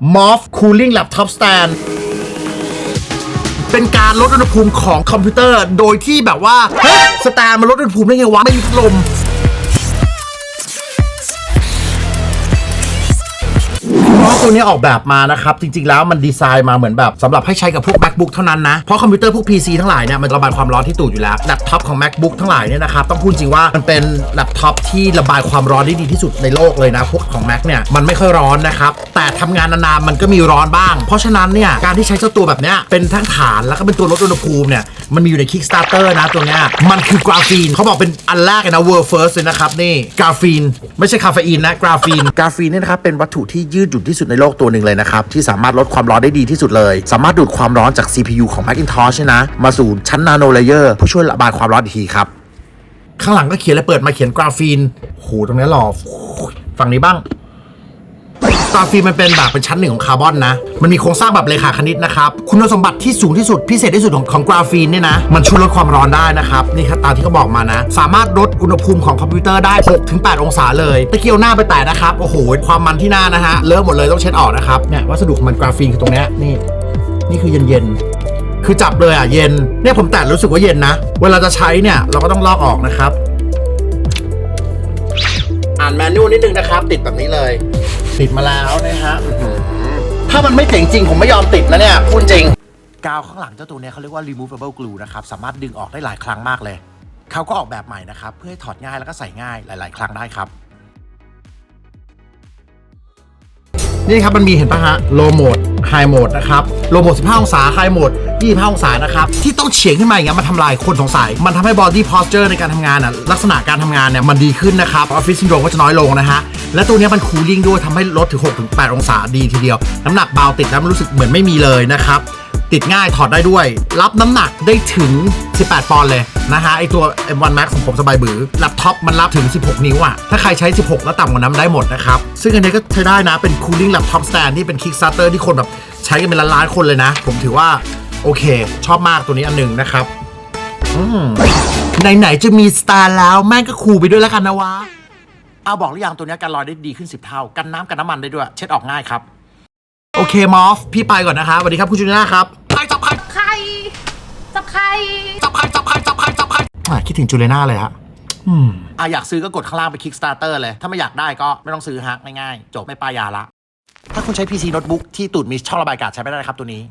MOF Cooling Laptop Stand เป็นการลดอุณหภูมิของคอมพิวเตอร์ โดยที่แบบว่า เฮ้ย สแตนมันลดอุณหภูมิได้ไงวะ ไม่มีพัดลม ตัวนี้ออกแบบมานะครับ จริง ๆ แล้วมันดีไซน์มาเหมือนแบบสำหรับให้ใช้กับพวก macbook เท่านั้นนะ เพราะคอมพิวเตอร์พวก PC ทั้งหลายเนี่ยมันระบายความร้อนที่ตูดอยู่แล้วแล็ปท็อปของ macbook ทั้งหลายเนี่ยนะครับต้องพูดจริงว่ามันเป็นแล็ปท็อปที่ระบายความร้อนได้ดีที่สุดในโลกเลยนะพวกของ Mac เนี่ยมันไม่ค่อยร้อนนะครับแต่ทำงานนานๆมันก็มีร้อนบ้าง เพราะฉะนั้นเนี่ยการที่ใช้เจ้าตัวแบบเนี้ยเป็นทั้งฐานแล้วก็เป็นตัวลดอุณหภูมิเนี่ยมันมีอยู่ใน Kickstarter นะตัวเนี้ยมันคือกราฟีนเขาบอกเป็นอันแรกนะ world first เลยนะครับนี่กราฟีนไม่ใช่คาเฟอีนนะกราฟีนกราฟีนเนี่ยนะครับเป็นวัตถุที่ยืดหยุ่นที่สุดในโลกตัวหนึ่งเลยนะครับ ที่สามารถลดความร้อนได้ดีที่สุดเลย สามารถดูดความร้อนจาก CPU ของ Macintosh นี่ยนะ มาสู่ชั้นนาโนเลเยอร์ผู้ช่วยระบายความร้อนอีกทีครับ ข้างหลังก็เขียนและเปิดมาเขียนกราฟีน โห ตรงนี้หล่อฝั่งนี้บ้างาฟีมันเป็นแบบเป็นชั้นหนึ่งของคาร์บอนนะ มันมีโครงสร้างแบบเลขาคณิตนะครับ คุณสมบัติที่สูงที่สุดพิเศษที่สุดของของกราฟีนเนี่ยนะ มันช่วยลดความร้อนได้นะครับ นี่ครับตามที่เขาบอกมานะ สามารถลดอุณหภูมิของคอมพิวเตอร์ได้ 6-8 องศาเลยตะเกียวหน้าไปแตะนะครับ โอ้โห ความมันที่หน้านะฮะ เลอะหมดเลยต้องเช็ดออกนะครับ เนี่ยวัสดุของมันกราฟีนคือตรงนี้นี่ นี่คือเย็นเย็นๆ คือจับเลยอะเย็น เนี่ยผมแตะรู้สึกว่าเย็นนะ เวลาจะใช้เนี่ยเราก็ต้องลอกออกนะครับ อ่านแมนนวลนิดนึงนะครับ ติดแบบนี้เลย ติดมาแล้วนะฮะอื้อหือถ้ามันไม่เจ๋งจริง ผมไม่ยอมติดนะเนี่ยพูดจริง กาวข้างหลังเจ้าตัวเนี้ยเขาเรียกว่า removable glue นะครับ สามารถดึงออกได้หลายครั้งมากเลย เขาก็ออกแบบใหม่นะครับ เพื่อให้ถอดง่ายแล้วก็ใส่ง่ายหลาย ๆ ครั้งได้ครับ นี่ครับมันมีเห็นปะฮะ low mode ไฮโหมดนะครับโลโมด 15 องศา high mode 25 องศานะครับ ที่ต้องเฉียงขึ้นมาอย่างเงี้ยมันทำลายคนสงสัย มันทำให้บอดี้โพสเจอร์ในการทำงานอะลักษณะการทำงานเนี่ยมันดีขึ้นนะครับออฟฟิศซินโดรมก็จะน้อยลงนะฮะและตัวเนี้ยมันคูลิ่งด้วยทำให้ลดถึง6-8 องศาดีทีเดียว น้ำหนักเบาติดแล้วมันรู้สึกเหมือนไม่มีเลยนะครับ ติดง่ายถอดได้ด้วย รับน้ำหนักได้ถึง 18 ปอนด์เลยนะฮะไอตัว M1 Max ของผมสบายบือแล็ปท็อปมันรับถึง 16 นิ้วอะถ้าใครใช้ 16 แล้วต่ำกว่านั้นได้หมดนะครับ ซึ่งอันนี้ก็ใช้ได้นะเป็น cooling laptop stand ที่เป็น Kickstarter ที่คนแบบใช้กันเป็นล้านๆคนเลยนะ ผมถือว่าโอเค ชอบมากตัวนี้อันหนึ่งนะครับไหนๆจะมีสตาร์แล้วแม่งก็คูไปด้วยแล้วกันนะวะเอาบอกหรือยังตัวนี้กันรอยได้ดีขึ้น 10 เท่า กันน้ำกันน้ำมันได้ด้วย เช็ดออกง่ายครับ โอเคมอฟ พี่ไปก่อนนะคะสวัสดีครับ คุณจูน่าครับ จับใคร จับใครจับใครจับใครจับใครอะคิดถึงจูเลน่าเลยฮะอืมอะอยากซื้อก็กดข้างล่างไป Kickstarter เลย ถ้าไม่อยากได้ก็ไม่ต้องซื้อฮะง่ายๆจบไม่ป้ายยาละ ถ้าคุณใช้ PC โน้ตบุ๊กที่ตูดมีช่องระบายอากาศใช้ไม่ได้นะครับตัวนี้